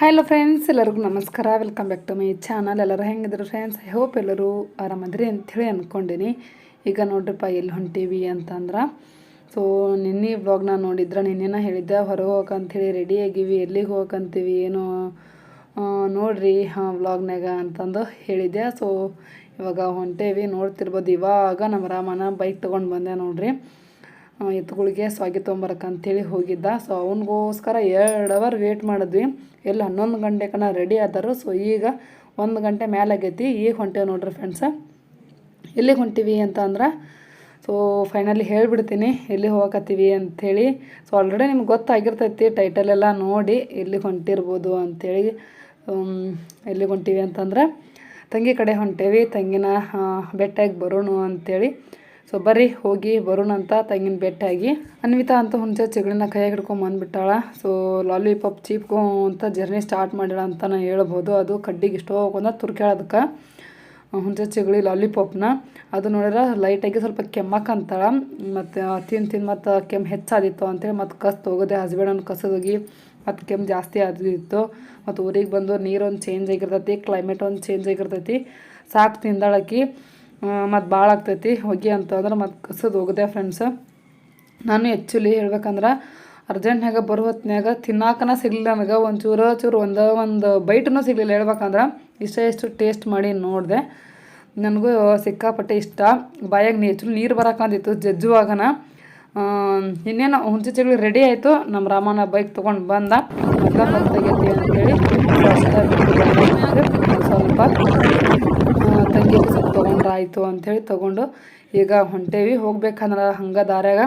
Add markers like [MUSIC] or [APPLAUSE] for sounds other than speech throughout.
Hello friends ಎಲ್ಲರಿಗೂ ನಮಸ್ಕಾರ. Welcome back to my channel ಎಲ್ಲರೂ ಹೆಂಗಿದ್ರು ಫ್ರೆಂಡ್ಸ್ ಐ ಹೋಪ್ ಎಲ್ಲರೂ ಆರಾಮದ್ರಿ ಅಂಥೇಳಿ ಅಂದ್ಕೊಂಡಿನಿ ಈಗ ನೋಡ್ರಿಪ್ಪ ಎಲ್ಲಿ ಹೊಂಟೀವಿ ಅಂತಂದ್ರೆ. ಸೊ ನಿನ್ನೆ ವ್ಲಾಗ್ನ ನೋಡಿದ್ರೆ ನಿನ್ನೆನ ಹೇಳಿದ್ದೆ ಹೊರಗೆ ಹೋಗಂಥೇಳಿ ರೆಡಿ ಆಗೀವಿ, ಎಲ್ಲಿಗೆ ಹೋಗಂತೀವಿ ಏನು ನೋಡ್ರಿ ಹಾಂ ವ್ಲಾಗ್ನಾಗ ಅಂತಂದು ಹೇಳಿದ್ದೆ. ಸೊ ಇವಾಗ ಹೊಂಟೇವಿ, ನೋಡ್ತಿರ್ಬೋದು. ಇವಾಗ ನಮ್ಮ ರಾಮನ ಬೈಕ್ ತೊಗೊಂಡು ಬಂದೆ ನೋಡ್ರಿ. ಎತ್ತುಗಳಿಗೆ ಸ್ವಾಗಿ ತೊಗೊಂಬರಕ್ಕಂಥೇಳಿ ಹೋಗಿದ್ದ. ಸೊ ಅವನಿಗೋಸ್ಕರ ಎರಡು ಅವರ್ ವೇಟ್ ಮಾಡಿದ್ವಿ. ಎಲ್ಲಿ ಹನ್ನೊಂದು ಗಂಟೆ ಕಣ ರೆಡಿ ಆದರು. ಸೊ ಈಗ ಒಂದು ಗಂಟೆ ಮೇಲೆ ಆಗೈತಿ. ಈಗ ಹೊಂಟೇವೆ ನೋಡ್ರಿ ಫ್ರೆಂಡ್ಸ ಎಲ್ಲಿಗೆ ಹೊಂಟೀವಿ ಅಂತ ಅಂದ್ರೆ ಸೊ ಫೈನಲಿ ಹೇಳಿಬಿಡ್ತೀನಿ. ಎಲ್ಲಿ ಹೋಗಕತ್ತೀವಿ ಅಂಥೇಳಿ ಸೊ ಆಲ್ರೆಡಿ ನಿಮ್ಗೆ ಗೊತ್ತಾಗಿರ್ತೈತಿ ಟೈಟಲ್ ಎಲ್ಲ ನೋಡಿ ಎಲ್ಲಿಗೆ ಹೊಂಟಿರ್ಬೋದು ಅಂಥೇಳಿ ಎಲ್ಲಿಗೆ ಹೊಂಟೀವಿ ಅಂತಂದ್ರೆ, ತಂಗಿ ಕಡೆ ಹೊಂಟೇವಿ. ತಂಗಿನ ಬೆಟ್ಟಾಗಿ ಬರೋಣ ಅಂಥೇಳಿ ಸೊ ಬರ್ರಿ, ಹೋಗಿ ಬರೋಣ ಅಂತ ತಂಗಿನ ಬೆಟ್ಟಾಗಿ ಅನ್ವಿತಾ ಅಂತ ಹುಂಚೆ ಚಿಗಳನ್ನ ಕೈಯಾಗ ಹಿಡ್ಕೊಂಡು ಬಂದುಬಿಟ್ಟಾಳ. ಸೊ ಲಾಲಿಪಾಪ್ ಚೀಪ್ಕೊ ಅಂತ ಜರ್ನಿ ಸ್ಟಾರ್ಟ್ ಮಾಡ್ಯಾಳ ಅಂತ ನಾನು ಹೇಳ್ಬೋದು. ಅದು ಕಡ್ಡಿಗೆ ಇಷ್ಟೋ ಹೋಗೋದ ತುರ್ಕ್ಯಾಳದಕ್ಕೆ ಹುಂಚೆ ಚಿಗಳಿ ಲಾಲಿಪಾಪ್ನ ಅದು ನೋಡಿದ್ರೆ ಲೈಟಾಗಿ ಸ್ವಲ್ಪ ಕೆಮ್ಮಕ್ಕಂತಾಳೆ ಮತ್ತು ತಿಂದು ತಿಂದು ಮತ್ತು ಕೆಮ್ಮು ಹೆಚ್ಚಾದಿತ್ತು ಅಂತೇಳಿ ಮತ್ತು ಕಸ್ ಹೋಗೋದೆ ಹಸ್ಬೆಂಡನ್ನು ಕಸದೋಗಿ ಮತ್ತು ಕೆಮ್ಮು ಜಾಸ್ತಿ ಆದಿತ್ತು. ಮತ್ತು ಊರಿಗೆ ಬಂದು ನೀರೊಂದು ಚೇಂಜ್ ಆಗಿರ್ತೈತಿ ಕ್ಲೈಮೇಟ್ ಒಂದು ಚೇಂಜ್ ಆಗಿರ್ತೈತಿ. ಸಾಕು ತಿಂದಾಳಕಿ. ಮತ್ತು ಭಾಳ ಆಗ್ತೈತಿ. ಹೊಗೆ ಅಂತಂದ್ರೆ ಮತ್ತು ಕಸದು ಹೋಗಿದೆ ಫ್ರೆಂಡ್ಸ್ ನಾನು ಆ್ಯಕ್ಚುಲಿ ಹೇಳ್ಬೇಕಂದ್ರೆ ಅರ್ಜೆಂಟ್ನಾಗ ಬರೋ ಹೊತ್ನ್ಯಾಗ ತಿನ್ನಾಕನ ಸಿಗಲಿಲ್ಲ ನನಗೆ. ಒಂದು ಚೂರು ಒಂದು ಒಂದು ಬೈಟನ್ನು ಸಿಗಲಿಲ್ಲ ಹೇಳ್ಬೇಕಂದ್ರೆ. ಇಷ್ಟ ಇಷ್ಟು ಟೇಸ್ಟ್ ಮಾಡಿ ನೋಡಿದೆ. ನನಗೂ ಸಿಕ್ಕಾಪಟ್ಟೆ ಇಷ್ಟ. ಬಾಯಾಗ ನೀರು ನೀರು ಬರಕಂದಿತ್ತು ಜಜ್ಜುವಾಗನ. ಇನ್ನೇನು ಹುಂಚೆ ಚಿಗಳಿ ರೆಡಿ ಆಯಿತು. ನಮ್ಮ ರಾಮನ ಬೈಕ್ ತೊಗೊಂಡು ಬಂದ. ಹೊತ್ತಾಗೈತಿ ಅಂತೇಳಿ. ಸ್ವಲ್ಪ ತಂಗಿ ಸ್ವಲ್ಪ ಆಯಿತು ಅಂಥೇಳಿ ತೊಗೊಂಡು ಈಗ ಹೊಂಟೇವಿ. ಹೋಗ್ಬೇಕಂದ್ರೆ ಹಂಗೆ ದಾರ್ಯಾಗ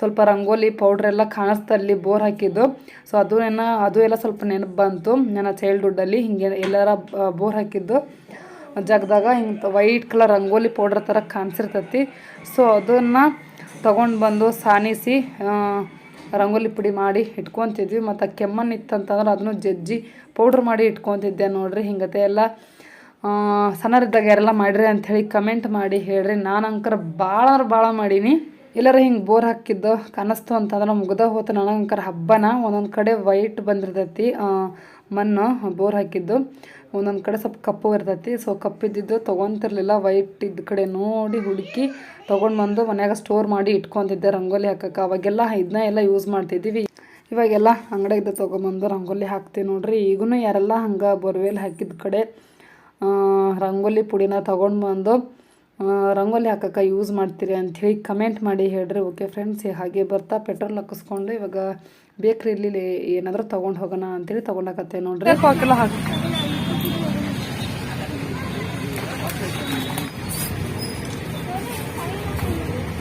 ಸ್ವಲ್ಪ ರಂಗೋಲಿ ಪೌಡ್ರ್ ಎಲ್ಲ ಕಾಣಿಸ್ತಲ್ಲಿ ಬೋರ್ ಹಾಕಿದ್ದು. ಸೊ ಅದು ಏನ ಅದು ಎಲ್ಲ ಸ್ವಲ್ಪ ನೆನಪು ಬಂತು. ನನ್ನ ಚೈಲ್ಡ್ಹುಡ್ಡಲ್ಲಿ ಹಿಂಗೆ ಎಲ್ಲರ ಬೋರ್ ಹಾಕಿದ್ದು. ಜಗದಾಗ ಹಿಂಗೆ ವೈಟ್ ಕಲರ್ ರಂಗೋಲಿ ಪೌಡ್ರ್ ಥರ ಕಾಣಿಸಿರ್ತೈತಿ. ಸೊ ಅದನ್ನು ತೊಗೊಂಡು ಬಂದು ಸಾನಿಸಿ ರಂಗೋಲಿ ಪುಡಿ ಮಾಡಿ ಇಟ್ಕೊತಿದ್ವಿ. ಮತ್ತು ಕೆಮ್ಮಣ್ಣು ಇತ್ತಂತಂದ್ರೆ ಅದನ್ನು ಜಜ್ಜಿ ಪೌಡ್ರ್ ಮಾಡಿ ಇಟ್ಕೊತಿದ್ದೆ ನೋಡ್ರಿ ಹಿಂಗತೆ ಎಲ್ಲ. ಸಣ್ಣರಿದ್ದಾಗ ಯಾರೆಲ್ಲ ಮಾಡಿರಿ ಅಂಥೇಳಿ ಕಮೆಂಟ್ ಮಾಡಿ ಹೇಳ್ರಿ. ನಾನು ಅಂಕರ್ ಭಾಳ ಭಾಳ ಮಾಡೀನಿ. ಎಲ್ಲರೂ ಹಿಂಗೆ ಬೋರ್ ಹಾಕಿದ್ದು ಕಾಣಿಸ್ತು ಅಂತಂದ್ರೆ ಮುಗ್ದ ಹೋತ. ನನಗಂಕರ ಹಬ್ಬನ ಒಂದೊಂದು ಕಡೆ ವೈಟ್ ಬಂದಿರ್ತೈತಿ ಮಣ್ಣು ಬೋರ್ ಹಾಕಿದ್ದು. ಒಂದೊಂದು ಕಡೆ ಸ್ವಲ್ಪ ಕಪ್ಪು ಇರ್ತೈತಿ. ಸೊ ಕಪ್ಪಿದ್ದಿದ್ದು ತೊಗೊತಿರ್ಲಿಲ್ಲ. ವೈಟ್ ಇದ್ದ ಕಡೆ ನೋಡಿ ಹುಡುಕಿ ತೊಗೊಂಡು ಬಂದು ಮನ್ಯಾಗ ಸ್ಟೋರ್ ಮಾಡಿ ಇಟ್ಕೊತಿದ್ದೆ ರಂಗೋಲಿ ಹಾಕಕ್ಕೆ. ಅವಾಗೆಲ್ಲ ಇದನ್ನ ಎಲ್ಲ ಯೂಸ್ ಮಾಡ್ತಿದ್ದೀವಿ ಇವಾಗೆಲ್ಲ ಅಂಗಡಿಯಿಂದ ತೊಗೊಂಬಂದು ರಂಗೋಲಿ ಹಾಕ್ತೀವಿ ನೋಡ್ರಿ. ಈಗೂ ಯಾರೆಲ್ಲ ಹಂಗೆ ಬೋರ್ವೆಲ್ ಹಾಕಿದ ಕಡೆ ರಂಗೋಲಿ ಪುಡಿನ ತೊಗೊಂಡು ಬಂದು ರಂಗೋಲಿ ಹಾಕಕ್ಕೆ ಯೂಸ್ ಮಾಡ್ತೀರಿ ಅಂಥೇಳಿ ಕಮೆಂಟ್ ಮಾಡಿ ಹೇಳ್ರಿ. ಓಕೆ ಫ್ರೆಂಡ್ಸ್ ಹಾಗೆ ಬರ್ತಾ ಪೆಟ್ರೋಲ್ ಹಾಕಿಸ್ಕೊಂಡು ಇವಾಗ ಬೇಕ್ರಿಲಿ ಏನಾದರೂ ತೊಗೊಂಡು ಹೋಗೋಣ ಅಂತೇಳಿ ತೊಗೊಂಡಾಕತ್ತೆ ನೋಡ್ರಿ. ಹಾಕಿಲ್ಲ ಹಾಕಿ.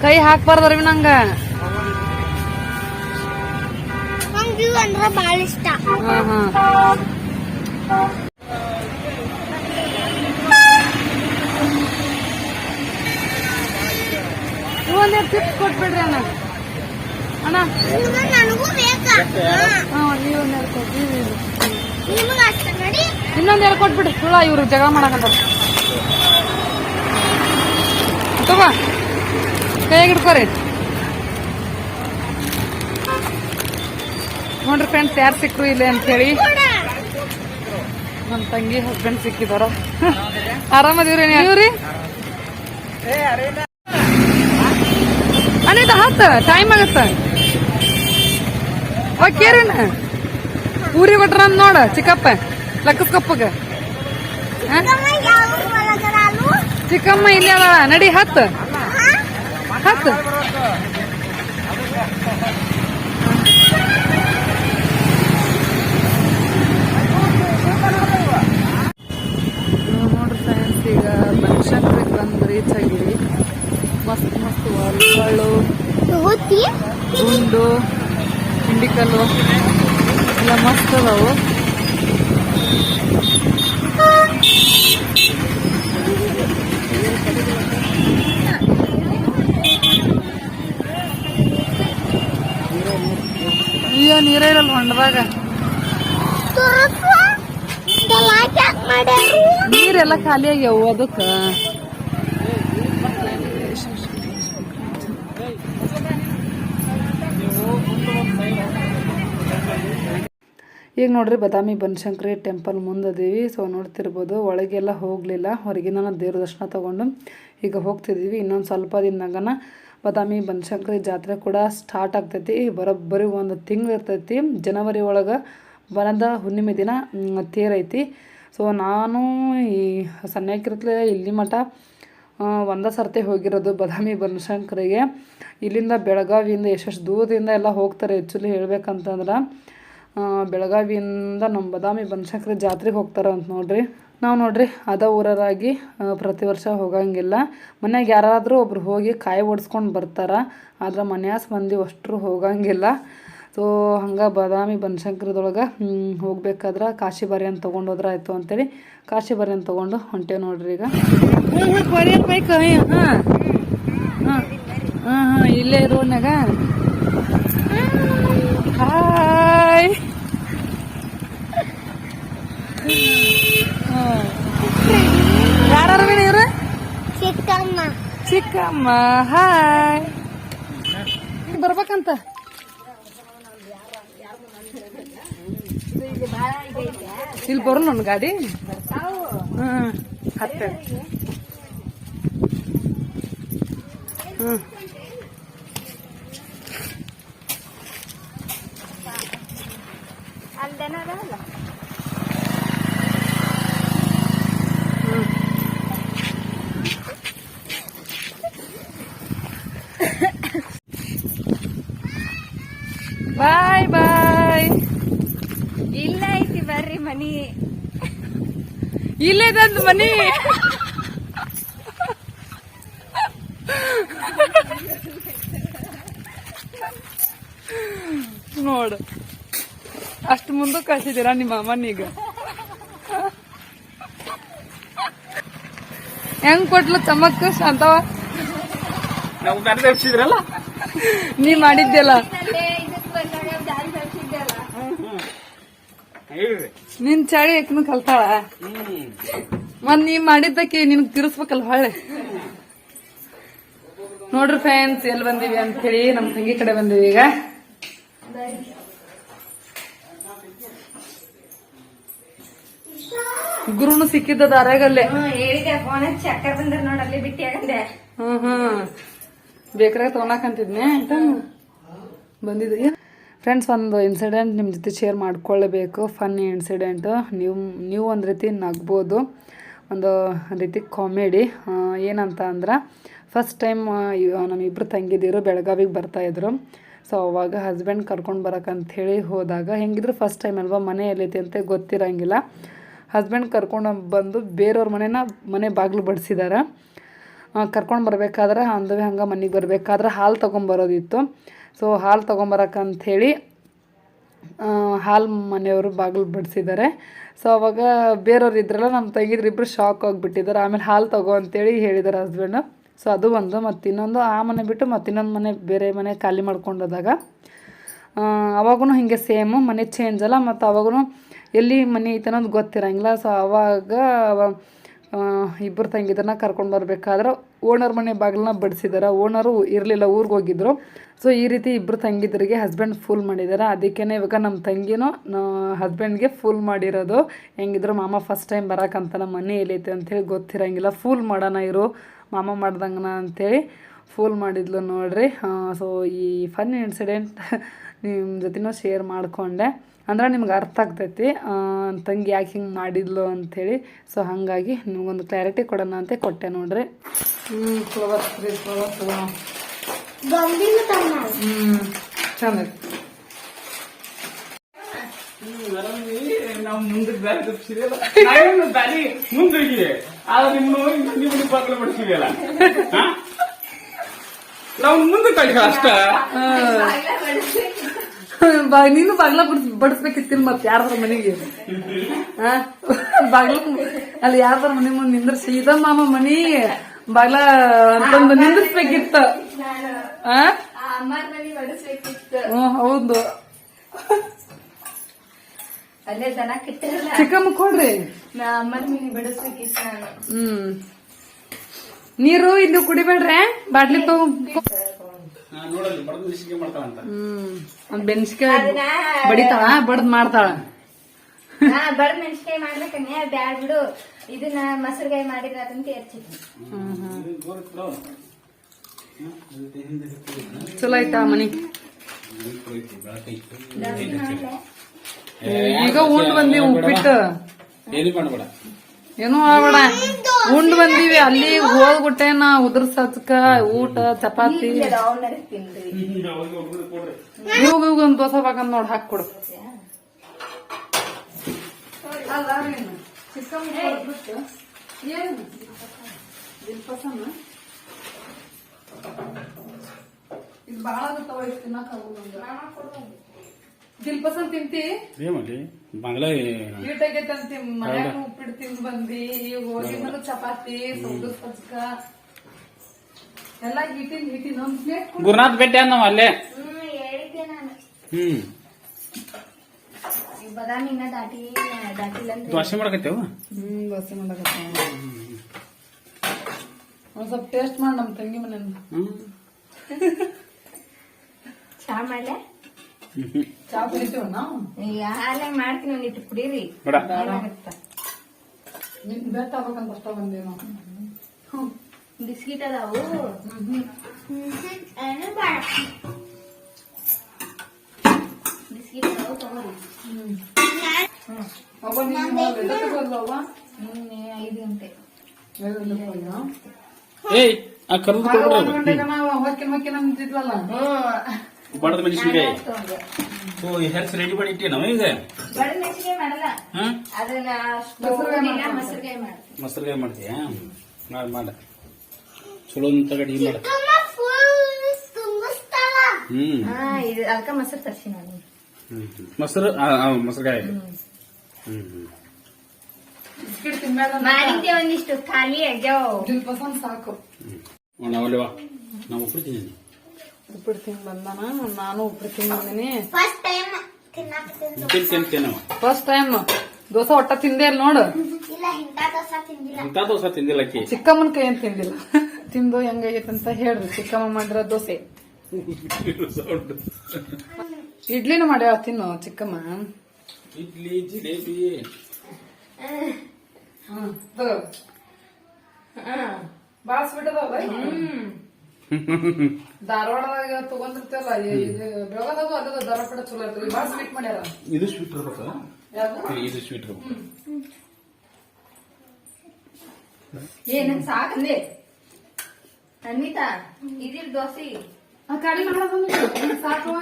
ಕೈ ಹಾಕ್ಬಾರ್ದ್ರಿ ನಂಗೆ. ನಂಗೆ ಇವು ಅಂದ್ರೆ ಭಾಳ ಇಷ್ಟ. ಹಾಂ ಹಾಂ. ಒಂದೆರಡು ಟಿಪ್ಸ್ ಕೊಟ್ಬಿಡ್ರಿ ಅಣ್ಣ. ಅಣ್ಣ. ನನಗೂ ಬೇಕಾ? ಹಾಂ ನೀವು ಒಂದೆರಡು ಕೊಡ್ರಿ ನಿಮಗೆ ಅಷ್ಟ ನೋಡಿ. ಇನ್ನೊಂದೆರಡು ಕೊಟ್ಬಿಡ್ರಿ ಸುಳ್ಳ ಇವ್ರು ಜಗಳ ಮಾಡಕಂತ ತಗೋ. ಕೈಯಾಗ ಹಿಡ್ಕೋರಿ. ನೋಡ್ರಿ ಫ್ರೆಂಡ್ಸ್ ಯಾರು ಸಿಕ್ರು ಇಲ್ಲೇ ಅಂತೇಳಿ. ನಮ್ಮ ತಂಗಿ ಹಸ್ಬೆಂಡ್ ಸಿಕ್ಕಿದಾರ. [LAUGHS] ಆರಾಮದಿವ್ರಿ ನೀವ್ರಿ ಅನಿತ ಟೈಮ್ ಆಗತ್ತ. ಓಕೇರಿನ ಊರಿಗೆ ಕೊಟ್ರ ನೋಡ, ಚಿಕ್ಕಪ್ಪ. ಲಕ್ಕಸ್ಕಪ್ಪಗ. ಚಿಕ್ಕಮ್ಮ ಇಲ್ಲಿ ಅದಾಳ. ನಡಿ, ಹತ್ತು. ಹತ್ತು. ಈಗ ಬಂದ್ರಿ ಆಗಿವಿ ಮಸ್ತ್ ಮಸ್ತ್ ವಾಲ್ಗಳು ತಗೋತಿ ಗುಂಡು ಹಿಂಡಿಕಲ್ಲು ಎಲ್ಲ ಮಸ್ತ್ ಅದಾವು. ಅಯ್ಯೋ ನೀರೇ ಇರಲ್ಲ ಹೊಂಡದಾಗ? ನೀರೆಲ್ಲ ಖಾಲಿ ಆಗ್ಯಾವು ಅದಕ್ಕೆ. ಈಗ ನೋಡ್ರಿ ಬದಾಮಿ ಬನಶಂಕರಿ ಟೆಂಪಲ್ ಮುಂದದೀವಿ. ಸೊ ನೋಡ್ತಿರ್ಬೋದು ಒಳಗೆಲ್ಲ ಹೋಗಲಿಲ್ಲ. ಹೊರಗಿನ ದೇವ್ರ ದರ್ಶನ ತೊಗೊಂಡು ಈಗ ಹೋಗ್ತಿದ್ದೀವಿ ಇನ್ನೊಂದು ಸ್ವಲ್ಪ ದಿನದಾಗನ ಬದಾಮಿ ಬನಶಂಕರಿ ಜಾತ್ರೆ ಕೂಡ ಸ್ಟಾರ್ಟ್ ಆಗ್ತೈತಿ. ಬರೋಬ್ಬರಿ ಒಂದು ತಿಂಗಳು ಇರ್ತೈತಿ. ಜನವರಿ ಒಳಗೆ ಬರದ ಹುಣ್ಣಿಮೆ ದಿನ ತೇರೈತಿ. ಸೊ ನಾನು ಈ ಸಣ್ಣಕ್ಕಿರತ್ಲೆ ಇಲ್ಲಿ ಮಠ ಒಂದೇ ಸರ್ತಿ ಹೋಗಿರೋದು ಬದಾಮಿ ಬನಶಂಕರಿಗೆ. ಇಲ್ಲಿಂದ ಬೆಳಗಾವಿಯಿಂದ ಎಷ್ಟೆಷ್ಟು ದೂರದಿಂದ ಎಲ್ಲ ಹೋಗ್ತಾರೆ. ಆ್ಯಕ್ಚುಲಿ ಹೇಳ್ಬೇಕಂತಂದ್ರೆ ಬೆಳಗಾವಿಯಿಂದ ನಮ್ಮ ಬದಾಮಿ ಬನಶಂಕರಿ ಜಾತ್ರೆಗೆ ಹೋಗ್ತಾರೆ ಅಂತ ನೋಡ್ರಿ. ನಾವು ನೋಡ್ರಿ, ಅದ ಊರರಾಗಿ ಪ್ರತಿ ವರ್ಷ ಹೋಗಂಗಿಲ್ಲ. ಮನ್ಯಾಗ ಯಾರಾದರೂ ಒಬ್ರು ಹೋಗಿ ಕಾಯಿ ಓಡಿಸ್ಕೊಂಡು ಬರ್ತಾರೆ. ಆದ್ರೆ ಮನ್ಯಾಸ ಮಂದಿ ಅಷ್ಟರು ಹೋಗಂಗಿಲ್ಲ. ಸೊ ಹಂಗೆ ಬದಾಮಿ ಬನಶಂಕರದೊಳಗೆ ಹೋಗ್ಬೇಕಾದ್ರೆ ಕಾಶಿ ಅಂತ ತೊಗೊಂಡು ಹೋದ್ರೆ ಆಯಿತು ಅಂತೇಳಿ ಕಾಶಿ ಅಂತ ತೊಗೊಂಡು ಹೊಂಟೇವ್ ನೋಡ್ರಿ ಈಗ. ಹಾಂ ಹಾಂ ಹಾಂ ಹಾಂ, ಇಲ್ಲೇ ರೋಡ್ನಾಗ ಹಾಯ್ ಯಾರು ಬೇಡ ಇವ್ರು? ಚಿಕ್ಕಮ್ಮ. ಚಿಕ್ಕಮ್ಮ. ಹಾಯ್ ಬರ್ಬೇಕಂತ? ಇಲ್ಲಿ ಬರೋಲ್ಲ ಒಂದು ಗಾಡಿ. ಹ್ಮ್ ಹತ್ತ ಹ್ಮ್ ಅಲ್ದೇನಲ್ಲ ಬಾಯ್ ಬಾಯ್ ಇಲ್ಲ ಐತಿ ಬರ್ರಿ ಮನಿ ಇಲ್ಲೇದಂತ ಮನಿ. ನೋಡು. ಅಷ್ಟು ಮುಂದಕ್ಕೆ ಕಳ್ಸಿದ್ದೀರಾ ನಿಮ್ಮ ಮನೀಗ ಹೆಂಗ್ ಕೊಟ್ಲು ಚಮಕ್ ಶಾಂತವ ನೀ ಮಾಡಿದ್ದೆಲ್ಲ. ನಿನ್ ಚಾಳಿ ಯಾಕನು ಕಲ್ತಾಳ. ಮತ್ ನೀ ಮಾಡಿದ್ದಕ್ಕೆ ನಿನ್ ತಿರ್ಸ್ಬೇಕಲ್ಲ ಹೊಳೆ ನೋಡ್ರಿ ಫ್ರೆಂಡ್ಸ್ ಎಲ್ಲಿ ಬಂದಿವಿ ಅಂತ ಹೇಳಿ ನಮ್ ತಂಗಿ ಕಡೆ ಬಂದಿವಿ ಈಗ. ಗುರುನು ಸಿಕ್ಕಿದ್ದ ಆಗಂದೆ. ಹ್ಮ್ ಹ್ಮ್. ಬೇಕ್ರಾಗ ತಗೊಳಕಂತಿದ್ನೆ ಅಂತ ಬಂದಿದ್ದೆ ಫ್ರೆಂಡ್ಸ್ ಒಂದು ಇನ್ಸಿಡೆಂಟ್ ನಿಮ್ಮ ಜೊತೆ ಶೇರ್ ಮಾಡ್ಕೊಳ್ಳಬೇಕು ಫನ್ನಿ ಇನ್ಸಿಡೆಂಟ್ ನೀವು ನೀವು ಒಂದು ರೀತಿ ನಗ್ಬೋದು. ಒಂದು ರೀತಿ ಕಾಮಿಡಿ ಏನಂತ ಅಂದ್ರೆ ಫಸ್ಟ್ ಟೈಮ್ ನಮ್ಮಿಬ್ಬರು ತಂಗಿದಿರು ಬೆಳಗಾವಿಗೆ ಬರ್ತಾಯಿದ್ರು ಸೊ ಅವಾಗ ಹಸ್ಬೆಂಡ್ ಕರ್ಕೊಂಡು ಬರೋಕ್ಕಂಥೇಳಿ ಹೋದಾಗ, ಹೆಂಗಿದ್ರು ಫಸ್ಟ್ ಟೈಮ್ ಅಲ್ವಾ, ಮನೆ ಎಲ್ಲೈತಿ ಅಂತ ಗೊತ್ತಿರಂಗಿಲ್ಲ. ಹಸ್ಬೆಂಡ್ ಕರ್ಕೊಂಡು ಬಂದು ಬೇರೆಯವ್ರ ಮನೆನ ಮನೆ ಬಾಗಿಲು ಬಡಿಸಿದಾರೆ. ಕರ್ಕೊಂಡು ಬರಬೇಕಾದ್ರೆ ಅಂದವೇ, ಹಂಗೆ ಮನೆಗೆ ಬರಬೇಕಾದ್ರೆ ಹಾಲು ತೊಗೊಂಬರೋದಿತ್ತು ಸೊ ಹಾಲು ತೊಗೊಂಬರಕ್ಕಂಥೇಳಿ ಹಾಲು ಮನೆಯವರು ಬಾಗಿಲು ಬಡಿಸಿದ್ದಾರೆ ಸೊ ಅವಾಗ ಬೇರೆಯವ್ರು ಇದ್ರಲ್ಲ, ನಮ್ಮ ತಂಗಿದ್ರು ಇಬ್ಬರು ಶಾಕ್ ಆಗಿಬಿಟ್ಟಿದ್ದಾರೆ. ಆಮೇಲೆ ಹಾಲು ತಗೋ ಅಂತೇಳಿ ಹೇಳಿದ್ದಾರೆ ಹಸ್ಬೆಂಡು ಸೊ ಅದು ಒಂದು. ಮತ್ತು ಇನ್ನೊಂದು, ಆ ಮನೆ ಬಿಟ್ಟು ಮತ್ತು ಇನ್ನೊಂದು ಮನೆ, ಬೇರೆ ಮನೆ ಖಾಲಿ ಮಾಡ್ಕೊಂಡೋದಾಗ ಅವಾಗೂ ಹಿಂಗೆ ಸೇಮು ಮನೆ ಚೇಂಜ್ ಅಲ್ಲ, ಮತ್ತು ಅವಾಗೂ ಎಲ್ಲಿ ಮನೆ ಐತೆ ಅನ್ನೋದು ಗೊತ್ತಿರಂಗಿಲ್ಲ. ಸೊ ಅವಾಗ ಇಬ್ಬರು ತಂಗಿದ್ರನ್ನ ಕರ್ಕೊಂಡು ಬರಬೇಕಾದ್ರೆ ಓನರ್ ಮನೆ ಬಾಗಿಲನ್ನ ಬಡಿಸಿದ್ದಾರೆ ಓನರು ಇರಲಿಲ್ಲ, ಊರಿಗೆ ಹೋಗಿದ್ರು. ಸೊ ಈ ರೀತಿ ಇಬ್ಬರು ತಂಗಿದ್ರಿಗೆ ಹಸ್ಬೆಂಡ್ ಫುಲ್ ಮಾಡಿದ್ದಾರೆ ಅದಕ್ಕೇ ಇವಾಗ ನಮ್ಮ ತಂಗಿನೂ ಹಸ್ಬೆಂಡ್ಗೆ ಫುಲ್ ಮಾಡಿರೋದು. ಹೆಂಗಿದ್ರು, ಮಾಮ ಫಸ್ಟ್ ಟೈಮ್ ಬರೋಕ್ಕಂತ ನಮ್ಮ ಮನೆ ಎಲ್ಲೈತೆ ಅಂಥೇಳಿ ಗೊತ್ತಿರಂಗಿಲ್ಲ. ಫುಲ್ ಮಾಡೋಣ ಇರು, ಮಾಮ ಮಾಡ್ದಂಗನ ಅಂಥೇಳಿ ಫುಲ್ ಮಾಡಿದ್ಲು ನೋಡ್ರಿ. ಸೊ ಈ ಫನ್ ಇನ್ಸಿಡೆಂಟ್ ನಿಮ್ಮ ಜೊತೆನೂ ಶೇರ್ ಮಾಡಿಕೊಂಡೆ. ಅಂದ್ರೆ ನಿಮ್ಗೆ ಅರ್ಥ ಆಗ್ತೈತಿ ತಂಗಿ ಯಾಕೆ ಹಿಂಗೆ ಮಾಡಿದ್ಲು ಅಂಥೇಳಿ ಸೊ ಹಾಗಾಗಿ ನಿಮಗೊಂದು ಕ್ಲಾರಿಟಿ ಕೊಡೋಣ ಅಂತ ಕೊಟ್ಟೆ ನೋಡ್ರಿ. ಹ್ಞೂ ಫ್ಲವರ್ಸ್ ರೀ ಫ್ಲವರ್ಸ್ ಬಂದಿಲ್ಲ ತಮ್ಮ. ಹ್ಞೂ ಚಂದ ನಾವು ಮುಂದಕ್ಕೆ ದಾರಿ ತಪ್ಪಿಸಿದೆಯಲ್ಲ ನಾವೇನು ದಾರಿ ಮುಂದೋಗಿದೆ ಆದ್ರೆ ನಿಮ್ಮ ನಿಮ್ಮ ಬಾಗಿಲು ಬಡಿಸಿದೆಯಲ್ಲ ನಾವು ಮುಂದೆ ಕಳಿಸ ಅಷ್ಟ. ನೀನು ಬಾಗ್ಲ ಬಿಡ್ಸ್ ಬಡಿಸ್ಬೇಕಿತ್ತಿಲ್ಲ ಮತ್ತೆ ಯಾರ್ದಾರ ಮನೆಗೆ. ಆ? ಬಾಗ್ಲ ಅಲ್ಲಿ ಯಾರ್ದಾರ ಮನೆ ಮುಂದೆ ನಿಂದ್ರ ಸೀದಾ ಮಾಮ ಮನಿ ಬಾಗ್ಲ ಅಂತಂದು ಹ್ಞೂ ಹೌದು. ಅಲ್ಲೇ ದನ ಕಿಟ್ಟಿರಲ್ಲ ಚಿಕ್ಕಮ್ಮ ಕೊಡ್ರಿ. ಹ್ಮ್. ನೀರು ಇಲ್ಲಿ ಕುಡಿಬೇಡ್ರೆ ಬಾಟ್ಲಿ ತಗೋ. ನೋಡಲ್ಲಿ ಬಡದು ನಿಶ್ಚಿಕೆ ಮಾಡ್ತಾಳಂತ ಹ್ಮ್ ಒಂದ್ ಬೆನ್ಸಿಗೆ ಬಡಿತಾಳ ಬಡ್ದ್ ಮಾಡ್ತಾಳ. ಹಾ ಬಡ ಮೆಣಸಿನ್ಕಾಯಿ ಮಾಡ್ಬೇಕನ್ನೇ ಬೇಡ ಬಿಡು. ಇದನ್ನ ಮೊಸರುಗಾಯಿ ಮಾಡಿದ್ರ ಅದಂತ ಎರ್ಚಿದ್ವಿ ಚಲೋ ಆಯ್ತಾ ಮನಿ? ಈಗ ಉಂಡ್ ಬಂದಿ ಉಪ್ಪಿಟ್ಟು. ಏನು ಮಾಡಬೇಡ. ಏನು ಆಗ್ಬೇಡ. ಉಂಡ್ ಬಂದೀವಿ ಅಲ್ಲಿ ಹೋಗ್ಬಿಟ್ಟೆ ನಾ ಉದ್ರ ಊಟ ಚಪಾತಿ. ಇವಾಗ ಒಂದ್ ದೋಸೆ ಬಾಕ ನೋಡ್ ಹಾಕೊಡು ಇದು ಬಹಳ ದಿಲ್ಪಸನ್ ತಿಂತಿ? ಬಾಂಗ್ಲಾ ಅಂತ ಮನ್ಯಾಗ ಉಪ್ಪಿಟ್ಟು ತಿಂದು ಬಂದಿ ಈಗ ಹೋಗಿ ಚಪಾತಿ ಸೌದು ಸಜ್ಕ. ಎಲ್ಲ ಹಿಟ್ಟಿನ ಹಿಟ್ಟಿನ ಒಂದ್ ಪ್ಲೇಟ್ ಗುರುನಾಥ್ ಬೆಟ್ಟ ನಾವ್ ಅಲ್ಲೇ. ಹ್ಮ್ ಹೇಳಿದ್ದೆ ನಾನು. ಹ್ಮ್. ಈ ಬಾದಾಮಿ ಇನ್ನ ದಾಟಿ ದಾಟಿಲ್ಲ ಅಂದ್ರೆ ದೋಸೆ ಮಾಡಕತ್ತೇವ? ಹ್ಮ್ ದೋಸೆ ಮಾಡಕತ್ತೇವ. ಒಂದ್ ಸ್ವಲ್ಪ ಟೇಸ್ಟ್ ಮಾಡಿ ನಮ್ ತಂಗಿ ಮನೆಯಿಂದ ಹ್ಮ್. ಚಾ ಮಾಡ್ಲೆ? ಹಾಲೆ ಮಾಡ್ತೀನಿ ಒಂದಿಟ್ಟು ಕುಡೀರಿ. ಬಿಸ್ಕಿಟ್ ಅದಾವು? ಬಿಸ್ಕಿಟ್ ಅದಾವು ತಗೋರಿ. ಐದು ಗಂಟೆ? ಏಯ್ ಆ ಕರ್ದು ಆಗ ಕೊಡ್ಬಿಡ. ಒಂದ್ ಗಂಟೆಗೆ ಬಡದ ಮೆಣಸಿನಕಾಯಿ ಓ ಹೆಲ್ಸ್ ರೆಡಿ ಮಾಡಿ ಇಟ್ಟಿ ನಾವು ಈಗ ಮೊಸರುಗಾಯಿ ಮಾಡ್ತೀಯ? ಮಾಡ ಮಾಡ ಚಲೋ ಅಂತ ಗಡಿ ಮಾಡ. ಹ್ಮ್. ಹಾ ಇದು ಅದಕ್ಕೆ ಮೊಸರು ಮೊಸರುಗಾಯಿ ಹ್ಮ್ ಹ್ಮ್. ಮಾಡಿದ್ದೆ ಒಂದಿಷ್ಟು ಖಾಲಿ ಆಗ್ಯಾವ. ಪಸಂದ್ ಸಾಕು. ಹ್ಮ್. ನಾವು ನಾವು ಉಪ್ಪಿಡ್ತೀನಿ ಉಪ್ಪಿಟ್ಟು ತಿಂದು ಬಂದಾನ ನಾನು ಉಪ್ಪಿಟ್ಟು ತಿಂದು ಬಂದಿನಿ. ಫಸ್ಟ್ ಟೈಮ್ ತಿನ್ ತಿನ್ ಫಸ್ಟ್ ಟೈಮ್ ದೋಸೆ ಒಟ್ಟ ತಿಂದೆ ಇಲ್ಲ ನೋಡು. ಇಲ್ಲ ಇಂಥ ದೋಸೆ ತಿಂದಿಲ್ಲ. ಅಕ್ಕಿ. ಚಿಕ್ಕಮ್ಮನ ಕೈ ಏನ್ ತಿಂದಿಲ್ಲ. ತಿಂದು ಹೆಂಗಾಗೈತೆ ಅಂತ ಹೇಳ್ರಿ ಚಿಕ್ಕಮ್ಮ ಮಾಡಿರೋ ದೋಸೆ. ಇಡ್ಲಿನ ಮಾಡ್ಯಾವ ತಿನ್ನು ಚಿಕ್ಕಮ್ಮ. ಇಡ್ಲಿ ಜಿಲೇಬಿ. ಹ್ಮ್ ತಗೋ. ಹ್ಮ್. ಧಾರವಾಡದಾಗ ತಗೊಂಡಿರ್ತಲ್ಲ ಬೆಳಗಾದಾಗ ಧಾರವಾಡ ಚಲೋ ಇರ್ತದೆ. ಭಾಳ ಸ್ವೀಟ್ ಮಾಡ್ಯಾರ. ಇದು ಸ್ವೀಟ್ ಇರ್ಬೇಕ? ಯಾವ್ದು? ಇದು ಸ್ವೀಟ್ ಇರ್ಬೇಕು. ಏ ನನ್ ಸಾಕಂದೆ. ಅನ್ವಿತಾ ಇದಿರ್ ದೋಸೆ. ಆ ಕಡಿ ಮಾಡೋದು ಸಾಕವ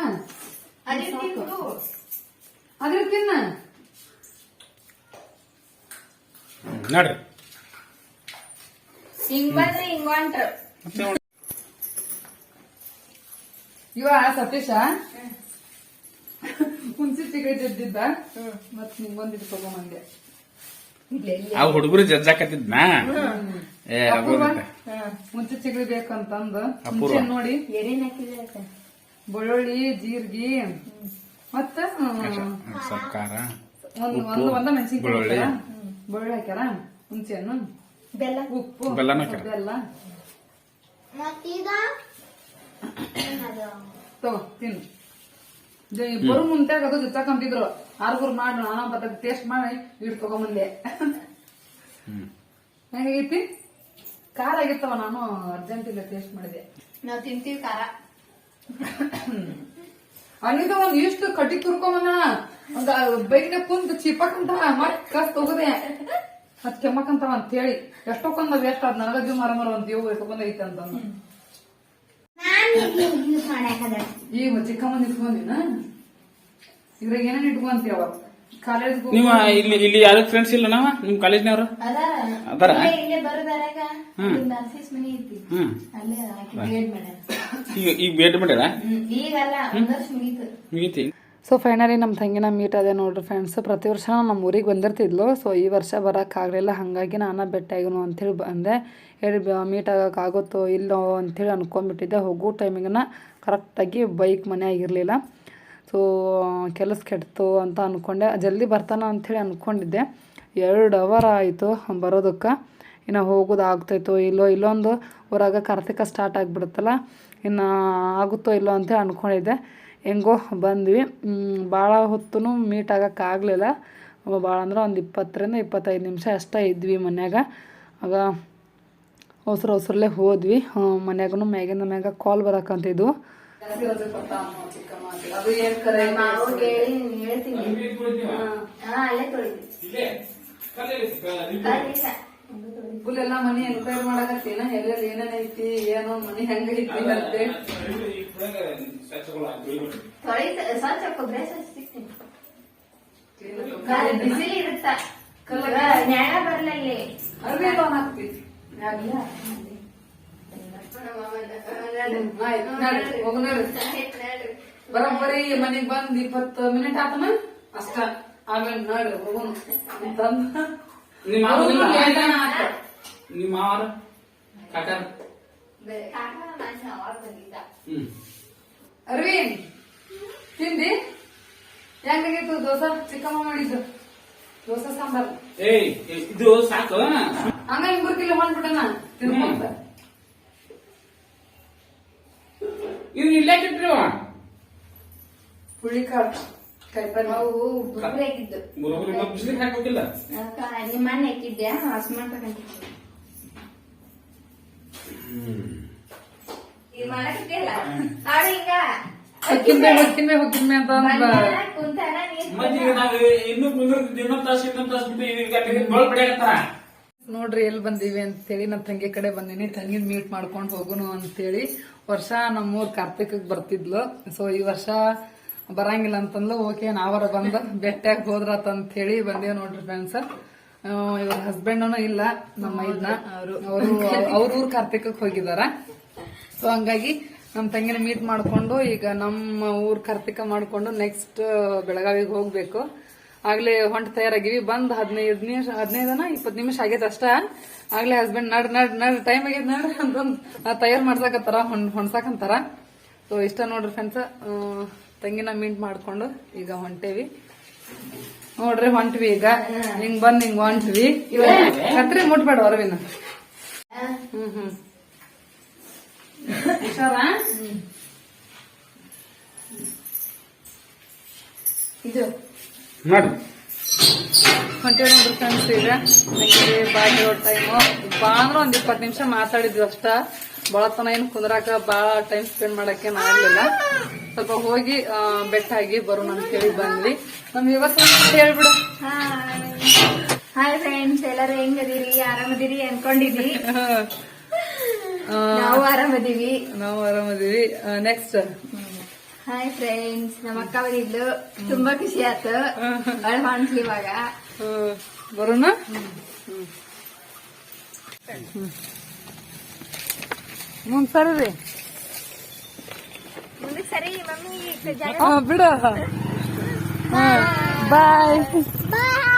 ಅದೇ ತಿಂದು ಅದ್ರ ತಿನ್ನ. ನೋಡ್ರಿ. ಹಿಂಗ್ ಬಂದ್ರೆ ಹಿಂಗ್ ಹೊಂಟ್ರ. ಇವ ಸತೀಶ? ಹುಣಸಿ ಸಿಗರೇಟ್ ಎದ್ದಿದ್ದ ಮತ್ ನಿಂಗೊಂದಿಟ್ಟು ತಗೊಂಬಂದೆ. ಆ ಹುಡುಗರು ಜಜ್ಜಾಕತ್ತಿದ್ನಾ? ಏ ಅಪೂರ್ವ. ಹುಣಸಿ ಚಿಗರಿ ಬೇಕಂತಂದು. ನೋಡಿ. ಏನೇನ್ ಹಾಕಿದ್ರೆ ಆಯ್ತಾ? ಬೆಳ್ಳುಳ್ಳಿ ಜೀರ್ಗಿ ಮತ್ತ ಖಾರ ಒಂದು ಉಪ್ಪು, ಒಂದು ಒಂದ ಮೆಣಸಿನ್ಕಾಯಿ ಬೆಳ್ಳುಳ್ಳಿ. ಹಾಕ್ಯಾರ? ಬೆಳ್ಳುಳ್ಳಿ ಹಣ್ಣು ಬೆಲ್ಲ. ಉಪ್ಪು. ಬೆಲ್ಲ. ಮತ್ತೀಗ? ತಗೋ ತಿನ್ನು. ಬರೋ ಮುಂತಾಗ ಅದು ಜೊತ್ತಾಕಂತಿದ್ರು ಆರ್ಗುರ್ ಮಾಡು ನಾನಾ ಬತ್ತ ಟೇಸ್ಟ್ ಮಾಡಿ ಇಟ್ ತಗೊಂಬಂದೆ ಹ್ಮ್. ಹೆಂಗೈತಿ ಖಾರ ಆಗಿತ್ತವ ನಾನು ಅರ್ಜೆಂಟ್ ಇಲ್ಲ ಟೇಸ್ಟ್ ಮಾಡಿದೆ. ನಾವ್ ತಿಂತೀವಿ ಖಾರ. ಅಲ್ಲಿಂದ ಒಂದ್ ಇಷ್ಟು ಕಟ್ಟಿ ತುರ್ಕೊಂಬನ ಒಂದ್ ಬೈಕ್ನ ಕುಂತ ಚಿಪ್ಪಕ್ಕಂತ ಮತ್ ಕಸ್ ತಗೋದೆ. ಮತ್ ಕೆಮ್ಮಕ್ಕಂತವ ಅಂತ ಹೇಳಿ ಎಷ್ಟೊಕ್ಕೊಂದ ವೇಸ್ಟ್ ಆದ್ ನನಗ ಜೀವ ಮರ ಮರ ಒಂದ್ ದೇವ್ ಎಷ್ಟೊಕ್ಕೊಂದ ಐತೆ ಅಂತ ಈಗ ಚಿಕ್ಕಮ್ಮ ನಿಂತ್ಕೊಂಡಿನ ಇದ್ರಾಗ ಏನೇನ್ ಇಟ್ಕೊಂತೀವ ಕಾಲೇಜ್ ನೀವು ಇಲ್ಲಿ ಇಲ್ಲಿ ಯಾರು ಫ್ರೆಂಡ್ಸ್ ಇಲ್ಲ ನಾವ? ನಿಮ್ ಕಾಲೇಜ್ನವ್ರು ಅದಾರ? ಈಗ ಈಗ ಭೇಟಿ ಮಾಡ್ಯಾರ? ಮುಗೀತಿ. ಸೊ ಫೈನಲಿ ನಮ್ಮ ತಂಗಿನ ಮೀಟ್ ಅದೇ ನೋಡ್ರಿ ಫ್ರೆಂಡ್ಸ್ ಪ್ರತಿ ವರ್ಷ ನಮ್ಮ ಊರಿಗೆ ಬಂದಿರ್ತಿದ್ಲು. ಸೊ ಈ ವರ್ಷ ಬರೋಕ್ಕಾಗಲಿಲ್ಲ. ಹಾಗಾಗಿ ನಾನು ಭೇಟಿಯಾಗಿನು ಅಂಥೇಳಿ ಬಂದೆ. ಹೇಳಿ ಮೀಟ್ ಆಗೋಕ್ಕಾಗುತ್ತೋ ಇಲ್ಲೋ ಅಂಥೇಳಿ ಅಂದ್ಕೊಂಡ್ಬಿಟ್ಟಿದ್ದೆ ಹೋಗೋ ಟೈಮಿಗನ ಕರೆಕ್ಟಾಗಿ ಬೈಕ್ ಮನೆ ಆಗಿರಲಿಲ್ಲ. ಸೊ ಕೆಲಸ ಕೆಡ್ತು ಅಂತ ಅಂದ್ಕೊಂಡೆ ಜಲ್ದಿ ಬರ್ತಾನ ಅಂಥೇಳಿ ಅಂದ್ಕೊಂಡಿದ್ದೆ ಎರಡು ಅವರ್ ಆಯಿತು ಬರೋದಕ್ಕೆ. ಇನ್ನು ಹೋಗೋದು ಆಗ್ತೈತೋ ಇಲ್ಲೋ, ಇಲ್ಲೊಂದು ಊರಾಗ ಕಾರ್ತಿಕ ಸ್ಟಾರ್ಟ್ ಆಗಿಬಿಡುತ್ತಲ್ಲ. ಇನ್ನು ಆಗುತ್ತೋ ಇಲ್ಲೋ ಅಂತೇಳಿ ಅಂದ್ಕೊಂಡಿದ್ದೆ ಹೆಂಗೋ ಬಂದ್ವಿ. ಭಾಳ ಹೊತ್ತು ಮೀಟ್ ಆಗೋಕ್ಕಾಗಲಿಲ್ಲ ಅವ ಭಾಳ ಅಂದ್ರೆ ಒಂದು ಇಪ್ಪತ್ತರಿಂದ ಇಪ್ಪತ್ತೈದು ನಿಮಿಷ ಅಷ್ಟೇ ಇದ್ವಿ ಮನ್ಯಾಗ. ಆಗ ಅವಸರ ಅವಸರಲ್ಲೇ ಹೋದ್ವಿ. ಮನ್ಯಾಗೂ ಮ್ಯಾಗಿಂದ ಮ್ಯಾಗ ಕಾಲ್ ಬರಕಂತಿದ್ವು. ಫುಲ್ ಎಲ್ಲ ಮನಿ ಎನ್ಕ್ವೈರ್ ಮಾಡಕತ್ತೀನ? ಎಲ್ಲೆಲ್ಲಿ ಏನೇನೈತಿ? ಏನೋ ಮನಿ ಹೆಂಗೈತಿ ಅಂತೇಳಿ ಅಂತೆ ತೊಳಿತ ಸ್ವಚ್ಛ ಕೊಬ್ಬರಿ ಸಿಗ್ತೀನಿ. ಬಿಸಿಲು ಇರುತ್ತ? ನ್ಯಾಯ ಬರಲಲ್ಲಿ ಅರ್ಬಿ ಲೋನ್ ಹಾಕ್ತಿ ಆಗ್ಲಾ? ಹ್ಮ್, ಆಯ್ತ್ ನಡ್ರಿ, ಹೋಗು ನಡ್ರಿ. ಬರೋಬ್ಬರಿ ಮನಿಗ್ ಬಂದ್ ಇಪ್ಪತ್ತು ಮಿನಿಟ್ ಆತನ? ಅಷ್ಟ. ಆಮೇಲೆ ನೋಡ್ರಿ ಹೋಗೋಣ. ನಿಮ್ಮ ಕಾಕಾರ ಹ್ಮ್. ಅರವಿಂದ್ ತಿಂದಿ ಹೆಂಗಾಗಿತ್ತು ದೋಸಾ? ಚಿಕ್ಕಮ್ಮ ಮಾಡಿದ್ದು. ದೋಸಾ ಸಾಂಬಾರ್. ಏಯ್ ಇದು ಸಾಕು. ಹಂಗ ಹಿಂಗ್ ಕಿಲೋ ಮಾಡ್ಬಿಟ್ಟನ ತಿನ್ಕೊಂತ ಇವ್ ಇಲ್ಲೇ ಕಿಟ್ರಿವ ಹುಳಿಕಾಳು ಕಾಯಿಪಲ್ಲೆ ಅವು ಬುರ್ರಿ ಹಾಕಿದ್ದು. ಬಿಸಿಲಿಗೆ ನಿಮ್ಮ ಹಸ್ಮಾನ್ ತಗೊಂಡಿದ್ದೆ ಅಂತ ನೋಡ್ರಿ ಎಲ್ಲಿ ಬಂದೀವಿ ಅಂತೇಳಿ ನನ್ನ ತಂಗಿ ಕಡೆ ಬಂದಿನಿ. ತಂಗಿನ ಮೀಟ್ ಮಾಡ್ಕೊಂಡು ಹೋಗುನು ಅಂತೇಳಿ. ವರ್ಷ ನಮ್ಮೂರ್ ಕಾರ್ತಿಕಕ್ಕೆ ಬರ್ತಿದ್ಲು. ಸೊ ಈ ವರ್ಷ ಬರಂಗಿಲ್ಲ ಅಂತಂದ್ಲು ಓಕೆ ನಾವರ ಬಂದ ಬೆಟ್ಟಾಗ ಹೋದ್ರತ ಅಂತ ಹೇಳಿ ಬಂದೇವ್ ನೋಡ್ರಿ ಫ್ರೆಂಡ್ಸ್ ಇವ್ರ ಹಸ್ಬೆಂಡನು ಇಲ್ಲ ನಮ್ಮ ಇದನ್ನ ಅವರು. ಅವ್ರ ಊರ್ ಕಾರ್ತಿಕಕ್ಕೆ ಹೋಗಿದಾರ. ಸೊ ಹಂಗಾಗಿ ನಮ್ಮ ತಂಗಿನ ಮೀಟ್ ಮಾಡ್ಕೊಂಡು ಈಗ ನಮ್ಮ ಊರ್ ಕರ್ತಿಕ ಮಾಡ್ಕೊಂಡು ನೆಕ್ಸ್ಟ್ ಬೆಳಗಾವಿಗೆ ಹೋಗ್ಬೇಕು. ಆಗ್ಲೇ ಹೊಂಟ ತಯಾರಾಗಿವಿ. ಬಂದ್ ಹದಿನೈದು ನಿಮಿಷ ಹದಿನೈದನ ಇಪ್ಪತ್ತು ನಿಮಿಷ ಆಗೈತೆ ಅಷ್ಟ. ಆಗ್ಲೇ ಹಸ್ಬೆಂಡ್ ನಡ್ ನಡ್ ನಡ್ ಟೈಮ್ ಆಗೈತೆ ನಡ್ರಿ ಅಂತಂದ್ ತಯಾರು ಮಾಡ್ಸಕತ್ತಾರ ಹೊಣ್ಸಕಂತಾರ ಹೊಣ್ಸಾಕಂತಾರ ಸೊ ಇಷ್ಟ ನೋಡ್ರಿ ಫ್ರೆಂಡ್ಸ್ ತಂಗಿನ ಮೀಟ್ ಮಾಡ್ಕೊಂಡು ಈಗ ಹೊಂಟೇವಿ. ನೋಡ್ರಿ ಹೊಂಟ್ವಿ ಈಗ. ಹಿಂಗ್ ಬಂದ್ ಹಿಂಗ್ ಹೊಂಟ್ವಿ. ಕತ್ರಿ ಮುಟ್ಬೇಡ ಹೊರವಿನ ಹ್ಮ್ ಹ್ಮ್. ಇದು ನೋಡಿ ನೋಡ್ರಿ ಫ್ರೆಂಡ್ಸ್ ಈಗ ನನಗೆ ಬಾಯಿ ಟೈಮು ಬಾ ಅಂದ್ರೆ ಒಂದ್ ಇಪ್ಪತ್ತು ನಿಮಿಷ ಮಾತಾಡಿದ್ವಿ ಅಷ್ಟ. ಬಳತನ ಏನು ಕುಂದ್ರಾಕ ಬಾಳ ಟೈಮ್ ಸ್ಪೆಂಡ್ ಮಾಡಕ್ಕೆ ಆಗ್ಲಿಲ್ಲ. ಸ್ವಲ್ಪ ಹೋಗಿ ಬೆಟ್ಟಾಗಿ ಬೆಟ್ಟ ಆಗಿ ಬರೋಣ ಅಂತ ಹೇಳಿ ಬಂದ್ವಿ. ನಮ್ ಇವತ್ತು ಹೇಳ್ಬಿಡು. ಹಾಯ್ ಫ್ರೆಂಡ್ಸ್ ಎಲ್ಲರೂ ಹೆಂಗದಿರಿ? ಆರಾಮದಿರಿ ಅನ್ಕೊಂಡಿದ್ವಿ [LAUGHS] ನಾವು ಆರಾಮದೀವಿ. ನಾವು ಆರಾಮದೀವಿ. ನೆಕ್ಸ್ಟ್ ಹಾಯ್ ಫ್ರೆಂಡ್ಸ್ ನಮ್ಮ ಅಕ್ಕ ಬಂದಿದ್ಲು. ತುಂಬಾ ಖುಷಿ ಆಯ್ತು. ಅವಳು ಹೊಂಟ್ಲಿ ಇವಾಗ. ಬರೋಣ? ಮುಂದ್ ಸರಿ ರೀ. ಮುಂದೆ ಸರಿ ಮಮ್ಮಿ ಬಿಡ. ಬಾಯ್ ಬಾಯ್